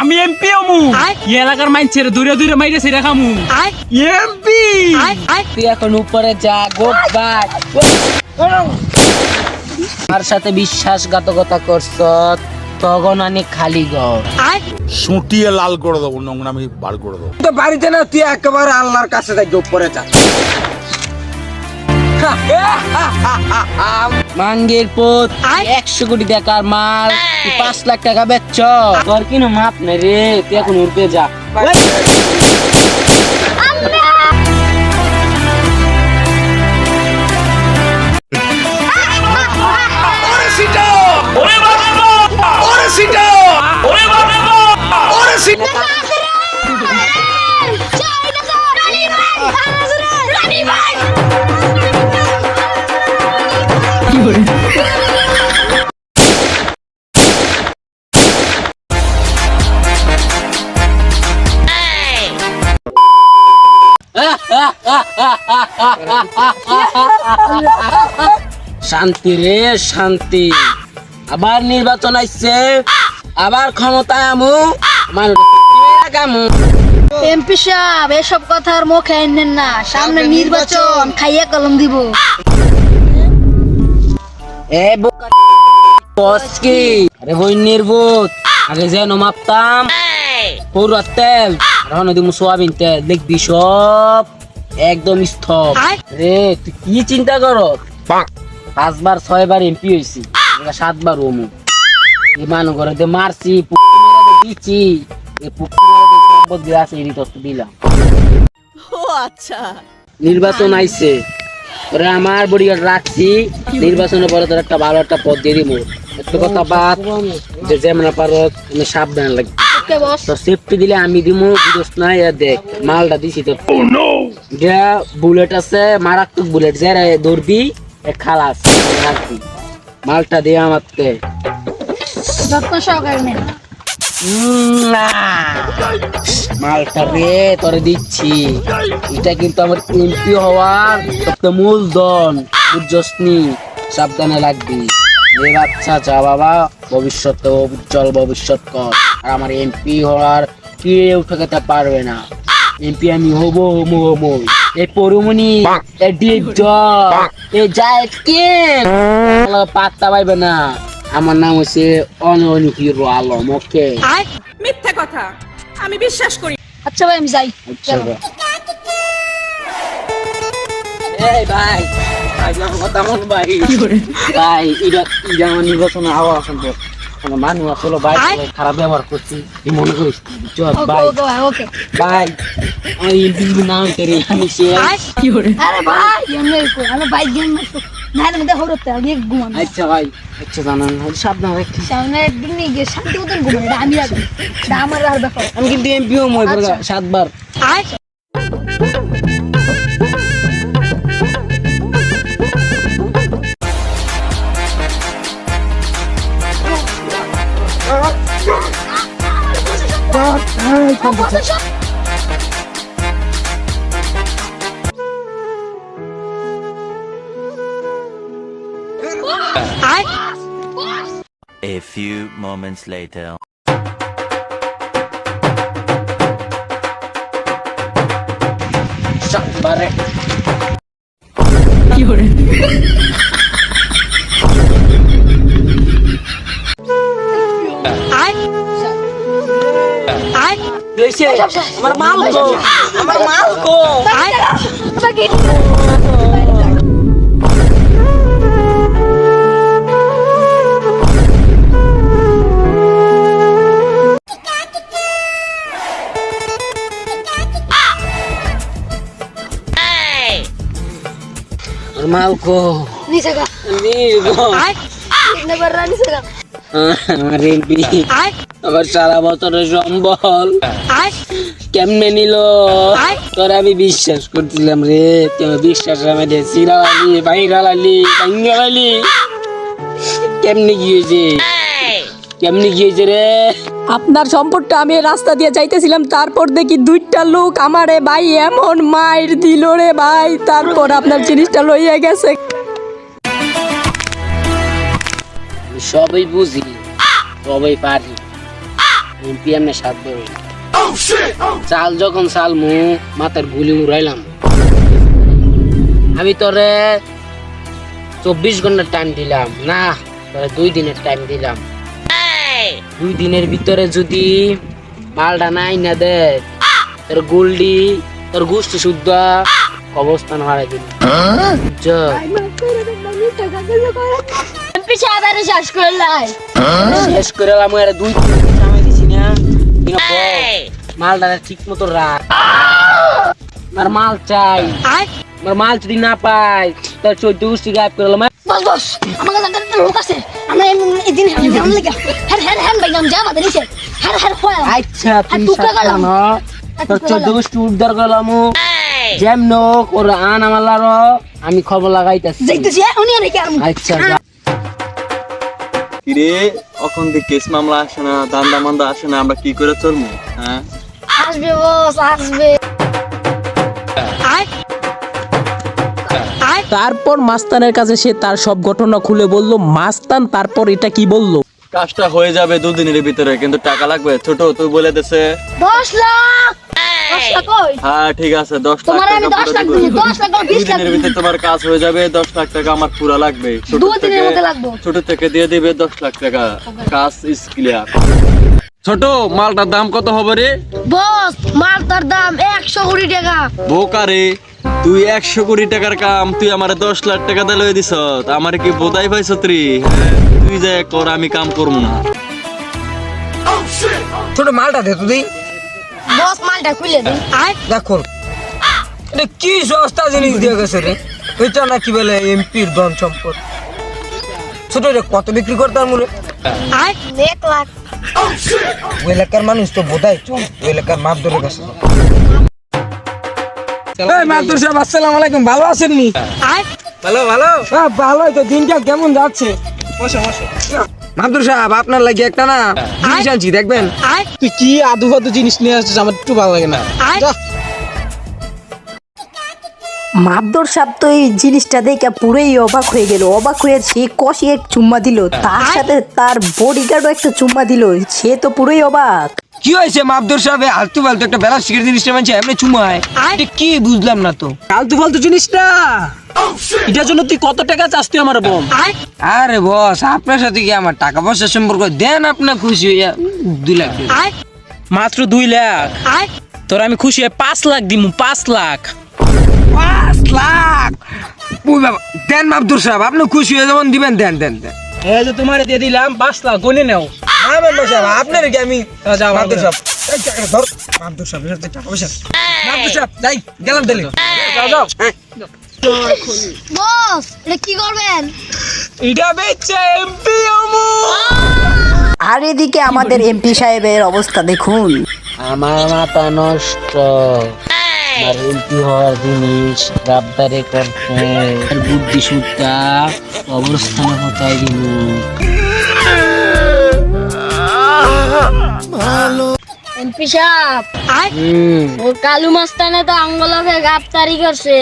আমি এমপি আমু এই এলাকার মাইনছের দূরে দূরে মাইরে সেরা খামু। এমপি তুই এখন উপরে যা গুড বাই। আমার সাথে বিশ্বাসঘাতকতা করছ তখন আমি খালি ঘর সুটিয়ে লাল করে দেবো নোংরা আমি বার করে দেবো। তো বাড়িতে না তুই একেবারে আল্লাহর কাছে যাই উপরে যা। মাঙ্গের পোত একশো কোটি টাকার মাল পাঁচ লাখ টাকা বেচছ। তোর কিনো মাপ নেই রে? তুই এখন উঠবে যা। শান্তি রে শান্তি। আবার নির্বাচন আসছে আবার ক্ষমতায় আমু মানুষ এমপি সাহেব এসব কথার মুখে আনেন না সামনে নির্বাচন খাইয়ে কলম দিব। এ বোকা কি? আরে বই নির্বোধ আগে যেন মাপতাম। পুরো তেল দিমু সোয়াবিন তেল দেখবি সব। একদম স্থপ রে তুই কি চিন্তা কর পাঁচবার ছয়বার এমপি হয়েছি সাতবার ওমু। এই মানুষ ঘরে দিয়ে মারছি দিচ্ছি। সম্পদ তত্ত্ব দিলাম। নির্বাচন আইছে। আমার বডিগার্ড রাখছি। নির্বাচনের পরে তোর একটা ভালো একটা পদ দিয়ে দিব একটা কথা বাদ। যে যেমন তুমি সাবধান লাগবে। তো সেফটি দিলে আমি দিমু বুঝছ না ইয়া দেখ মালটা দিছি তো যা বুলেট আছে মারাত্মক বুলেট যারা ধরবি এ খালাস রাখবি মালটা দিয়ে আমাকে যত্ন সহকারে নেন মালটা রে তোরে দিচ্ছি। এটা কিন্তু আমার এমপি হওয়ার সবচেয়ে মূলধন বুঝছস নি সাবধানে লাগবি রে বাচ্চা চা বাবা ভবিষ্যতে উজ্জ্বল ভবিষ্যৎ কর। আর আমার এমপি হওয়ার কেউ ঠেকাতে পারবে না। এমপি আমি হব হব হব। এই পরুমনি এই ডিপ জল এই যায় কে পাত্তা পাইবে না। আমার নাম হচ্ছে অননি হিরো আলম ওকে? মিথ্যা কথা। আমি বিশ্বাস করি। আচ্ছা ভাই আমি যাই। আচ্ছা ভাই। এই ভাই। ভাই ভাই ভাই এটা আমার নির্বাচনে হাওয়া সম্ভব কোনো মানুষ আসলে ভাই খারাপ ব্যবহার করছি মনে করিস ভাই ভাই ভাই আমার এমপি নাম করে আরে ভাই এমনি কই আমি বাইক গেম না না ঘুমান আচ্ছা ভাই আচ্ছা জানান সাবধান রাখি সামনে নিয়ে গিয়ে শান্তি মতন ঘুমান আমি আর ব্যাপার আমি কিন্তু এমপিও মই আচ্ছা। A. I... A few moments later. You're. দেশে আমার মাল কো আমার মাল কো আমার মাল কো নিচে গা নির্গো নেবার রা নিচে আমার সারা বছরের সম্বল। কেমনে নিল? তোর আমি বিশ্বাস করছিলাম রে বিশ্বাস আমাদের সিরালি বাইরালি বাঙ্গালি কেমনে গিয়েছে কেমনে গিয়েছে রে? আপনার সম্পদটা আমি রাস্তা দিয়ে যাইতেছিলাম, তারপর দেখি দুইটা লোক আমারে ভাই এমন মাইর দিল রে ভাই। তারপর আপনার জিনিসটা লইয়া গেছে। সবই বুঝি সবই পারি। এমপি এমনি চাল যখন চাল মু মাথার গুলি উড়াইলাম। আমি তোরে চব্বিশ ঘণ্টার টাইম দিলাম। না তোরে দুই দিনের টাইম দিলাম। দুই দিনের ভিতরে যদি মালটা নাই না দে তোর গোল্ডি তোর গোষ্ঠী শুদ্ধ অবস্থান হারাই দিল সাহেব আরে শেষ করলাই শেষ করে আমি আর দুই তিন দিন সময় দিছি না। কিনা বল, মালটা ঠিক মতো রাখ। আর মাল চাই। আমার মাল যদি না পাই তোর চোদ্দ গোষ্ঠী গায়েব করে দিলাম বস বস কাছে একটা লোক আছে। আমরা এই দিন আমরা লেগে হ্যাঁ হ্যাঁ হ্যাঁ ভাই নাম যা আমাদের এসে হ্যাঁ হ্যাঁ হয়। আচ্ছা তুই টুকরা সাথে গেলাম। না তোর চোদ্দ গোষ্ঠী উদ্ধার করলাম যেমন ওর আন আমার আমি খবর লাগাইতেছি। যাইতেছি হ্যাঁ, উনি আচ্ছা। কিরে? এখন দিয়ে কেস মামলা আসে না দান্দা মান্দা আসে না আমরা কি করে চলবো হ্যাঁ? আসবে বস আসবে। তারপর মাস্তানের কাছে সে তার সব ঘটনা খুলে বলল মাস্তান তারপর এটা কি বলল? কাজটা হয়ে যাবে দুদিনের ভিতরে কিন্তু টাকা লাগবে। ছোট তুই বলে দেছে দশ। লাখ দশ লাখ! ওই হ্যাঁ ঠিক আছে দশ লাখ টাকা দশ পুরো লাখ দিব। দিই দশ লাখ দুই দিনের ভিতরে তোমার কাজ হয়ে যাবে দশ লাখ টাকা আমার পুরা লাগবে। ছোট থেকে- মধ্যে লাগবে। ছোট থেকে দিয়ে দিবে দশ লাখ টাকা। কাজ ইজ ক্লিয়ার ছোট মালটার দাম কত হবে রে? বস মালটার দাম একশো কোটি টাকা। বোকারে তুই একশো কোটি টাকার কাম তুই আমার দশ লাখ টাকা দিয়ে লয়ে দিস আমার কি বোধাই ভাই তুই হ্যাঁ, তুই যে কর আমি কাম করব না। ছোট মালটা দে তুই বস মালটা খুলে দিন দেখো। এটা কি সস্তা জিনিস দিয়ে গেছে রে। এটা না কি বলে এমপির ধন সম্পদ। ছোট রে কত বিক্রি করতে আর মনে এক লাখ। ওই এলাকার মানুষ তো বোধাই চল ওই এলাকার মাপ ধরে গেছে মাদুর সাহেব আসসালামু আলাইকুম। ভালো আছেন নি? ভালো ভালো। হ্যাঁ ভালো তো। দিনটা কেমন যাচ্ছে? সাহেব আপনার লাগে একটা না জিনিস আনছি দেখবেন। তুই কি আদু ফাদু জিনিস নিয়ে আসছিস? আমার একটু ভালো লাগে না। তো এই জিনিসটা দেখে পুরোই অবাক হয়ে গেল। অবাক হয়ে সে কষিয়ে চুম্মা দিল। তার সাথে তার বডিগার্ডও একটা চুম্মা দিল। সে তো পুরোই অবাক। কি হয়েছে মাবদুর সাহেব? আলতু ফালতু একটা বেলা জিনিসটা মানছে এমনি কি বুঝলাম না তো। ফালতু ফালতু জিনিসটা? এটার জন্য তুই কত টাকা চাস তুই আমার বোন? আরে বস আপনার সাথে কি আমার টাকা পয়সার সম্পর্ক? দেন আপনার খুশি হইয়া দুই লাখ মাত্র দুই লাখ। তোর আমি খুশি হয়ে পাঁচ লাখ দিমু পাঁচ লাখ। পাঁচ লাখ? ওই বাবা দেন মাবদুর সাহেব আপনি খুশি হয়ে যেমন দিবেন দেন দেন দেন। এই যে তোমার দিয়ে দিলাম পাঁচ লাখ গনে নাও। সাহেব আপনার কি আমি মাবদুর সাহেব এই ধর। মাবদুর সাহেব এর টাকা পয়সা মাবদুর সাহেব যাই গেলাম যাও যাও। বস এটা কি করবেন? এটা বেচছে এমপি আর এদিকে আমাদের এমপি সাহেবের অবস্থা দেখুন। আমার মাথা নষ্ট। আমার এমপি হওয়ার জিনিস গাবদারে করতে আর বুদ্ধি সুদ্ধা অবস্থানে হতাই দিব এমপি সাহেব ও কালু মাস্তানে তো আঙ্গলকে গ্রেফতারি করছে।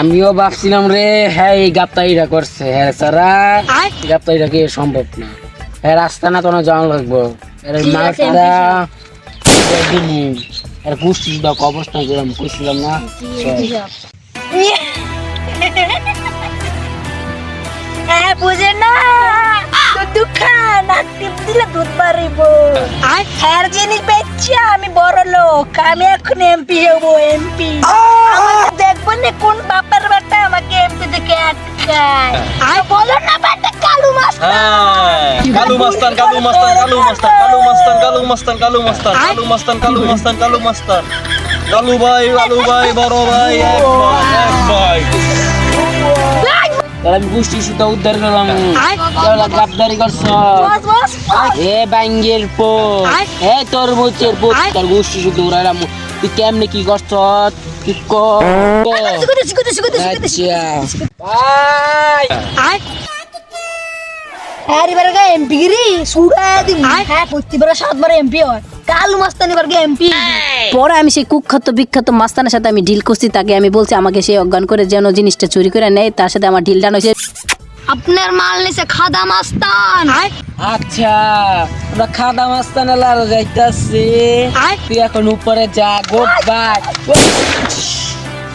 আমিও ভাবছিলাম রে হ্যাঁ এই গাপ্তাইরা করছে। হ্যাঁ সারা গাপ্তাইরা কি সম্ভব না? হ্যাঁ রাস্তা না তো না যাওয়া লাগবো। দাও অবস্থা কইছিলাম না? হ্যাঁ বুঝে না? দিলে দুধ বাড়িব। হ্যার জিনিস বেচছি আমি বড় লোক। আমি এখন এমপি হব এমপি দেখব না কোন বাপের বেটা আমাকে এমপি থেকে আটকায়। আর বলো না বেটা কালু হ্যাঁ, কালু মাস্তান কালু মাস্তান কালু মাস্তান কালু মাস্তান কালু মাস্তান কালু মাস্তান কালু মাস্তান কালু মাস্তান কালু মাস্তান। কালু ভাই কালু ভাই বড় ভাই এক ভাই এক ভাই। আমি পুষ্টি সুদ্ধা উদ্ধার করলাম। গাবদারি করছ। এ বাঙ্গের পো এ তোর মুচের পো তোর গোষ্ঠী শুধু উড়াইলাম তুই কেমনে কি করছ? কি? কর আচ্ছা। হ্যাঁ এবার এমপি গিরি হ্যাঁ প্রতিবার সাতবার এমপি হয়। কালু মাস্তানি এবার এমপি পরে আমি সেই কুখ্যাত বিখ্যাত মাস্তানের সাথে আমি ডিল করছি তাকে আমি বলছি আমাকে সেই অজ্ঞান করে যেন জিনিসটা চুরি করে নেয় তার সাথে আমার ডিল ডান হয়েছে। আপনার মাল নিছে খাদা মাস্তান। আচ্ছা আমরা খাদা মাস্তানে লারো যাইতাছি। তুই এখন উপরে যা গুড বাই।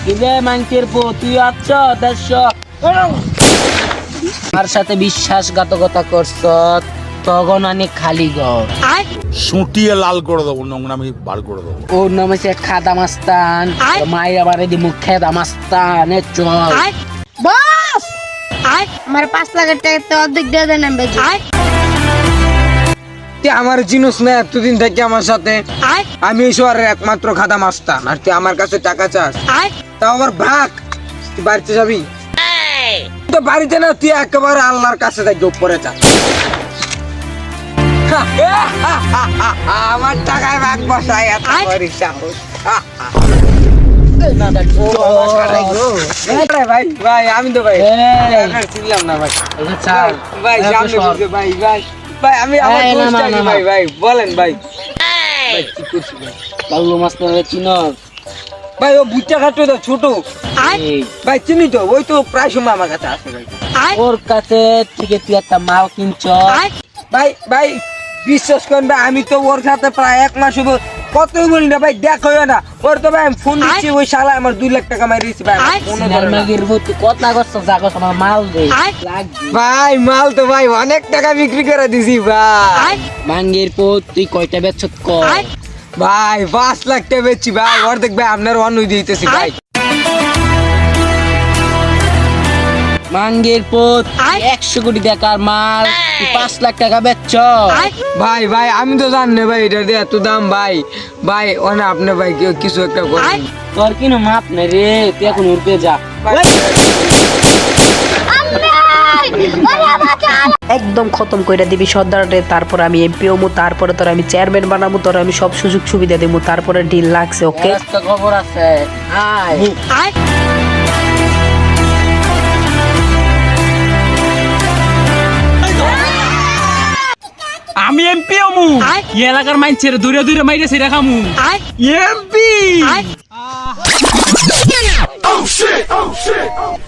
কিরে মাংকের পো তুই আচ্ছ দেশ আমার সাথে বিশ্বাসঘাতকতা করছ তখন আমি খালি ঘর। সুটিয়ে লাল করে দেবো নোংরামি বার করে দেবো। ওর নাম হচ্ছে খাদা মাস্তান। মায়ের বাড়ি দিমু খেদা মাস্তান এ চল বস! আমার পাঁচ লাখ টাকা তো অর্ধেক দিয়ে দেন আমি তুই আমার জিনিস না এতদিন থেকে আমার সাথে। আমি এই শহরের একমাত্র খাদা মাস্তান আর তুই আমার কাছে টাকা চাস। তাও আমার ভাগ তুই বাড়িতে যাবি? তো বাড়িতে না তুই একেবারে আল্লাহর কাছে থাকি উপরে যা। আমার টাকায় ভাগ বসাই এত সাহস। ভাই ভাই আমি তো ভাই। চিনলাম না ভাই। ভাই সামনে ভাই ভাই ভাই আমি আমার ভাই ভাই বলেন ভাই। ভাই, কি করছি ভাই? কালু মাস্তানের চিনস ভাই ও বুচ্চা খাটো তো ছোট। ভাই চিনি তো? ওই তো প্রায় সময় আমার কাছে আসে ভাই। ওর কাছে থেকে তুই একটা মাল কিনছ। ভাই ভাই বিশ্বাস করেন ভাই আমি তো ওর সাথে প্রায় এক মাস হব কত বলি না ভাই দেখো না। ওর তো ভাই ফোন দিচ্ছি ওই শালা আমার দুই লাখ টাকা মারিয়েছি ভাই কত করছ জাগস আমার মাল দে। ভাই মাল তো ভাই অনেক টাকা বিক্রি করে দিছি ভাই। মাঙ্গের পর তুই কয়টা বেচছ কর? ভাই পাঁচ লাখ টাকা বেচছি ভাই অর্ধেক ভাই আপনার অন্য দিতেছি ভাই। মাঙ্গের পর একশো কোটি টাকার মাল তুই পাঁচ লাখ টাকা বেচছ। ভাই ভাই আমি তো জানি না ভাই এটা দিয়ে এত দাম ভাই। ভাই অনেক আপনি ভাই কেউ কিছু একটা করেন। তোর কিনো মাপ নাই রে তুই এখন উঠতে যা। একদম খতম কইরা দিবি সর্দারে তারপর আমি এমপি হমু তারপরে তোর আমি চেয়ারম্যান বানাবো তোর আমি সব সুযোগ সুবিধা দেবো তারপরে ডিল লাগছে ওকে খবর আছে আয়। আমি এমপি অমু এই এলাকার মাইনছেরে দূরে দূরে মাইরে সেরা খামু। এমপি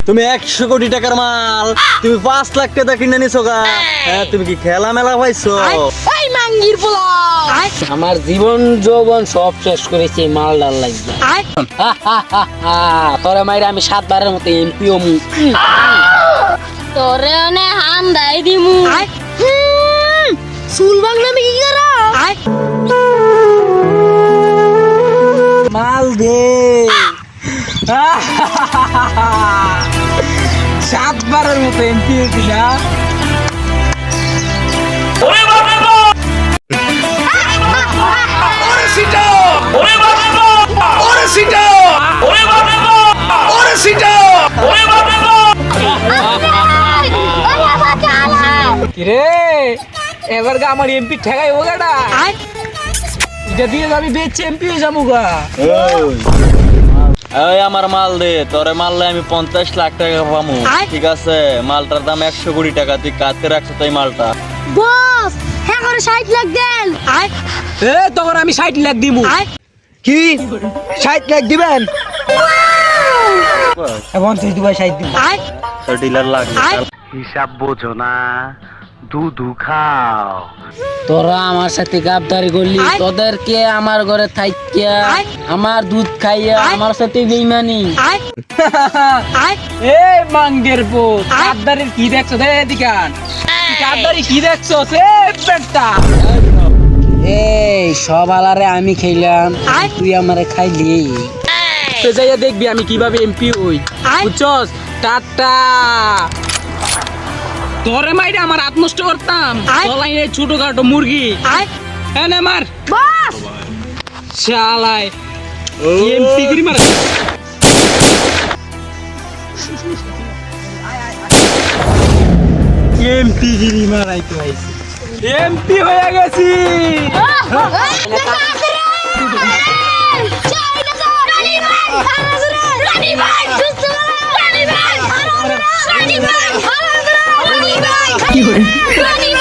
তুমি একশো কোটি টাকার মাল তুমি পাঁচ লাখ টাকা কিনে নিছো গা। হ্যাঁ তুমি কি খেলা মেলা পাইছো এই মাঙ্গির পোলা। আমার জীবন যৌবন সব শেষ করেছি মাল ডাল লাগিয়ে। তোরে মাইরে আমি সাতবারের মতো এমপি অমু তোরে অনে হান দাই দিমু চুল বাংলা আমি কি করা? মাল দে। সাতবারের মতো এমপি হয়েছি না কিরে? এবার গা আমার এমপি ঠেকাই ও গাটা এটা দিয়ে আমি বেচে এমপি হয়ে যাব গা। এই আমার মাল দে তোরে মারলে আমি পঞ্চাশ লাখ টাকা পামু। ঠিক আছে মালটার দাম একশো কোটি টাকা তুই কাতে রাখছো তাই মালটা। বস হ্যাঁ করে ষাট লাখ দেন। এ তখন আমি ষাট লাখ দিব কি? ষাট লাখ দিবেন? এখন তুই দিবা ষাট দিব ডিলার লাগবে। তোরা আমার সাথে গাবদারি করলি তোদেরকে আমার ঘরে থাইকিয়া আমার দুধ খাইয়া আমার সাথে বেইমানি। এ মাঙ্গের পো কাদ্দারের কি দেখছ দে দিকান কাদ্দারি কি দেখছ? সে পেটটা। এই সব আলারে আমি খাইলাম তুই আমারে খাইলি। তো যাইয়া দেখবি আমি কীভাবে এমপি হই। বুঝছস? টাটা। তোরে মাইরে আমার আত্মষ্ট করতাম। তলাই এই ছোটখাটো মুরগি। হ্যাঁ না মার। বস। শালায়। এমপি গিরি মার। এমপি গিরি মারাইতে হইছে এমপি হয়ে গেছি। কি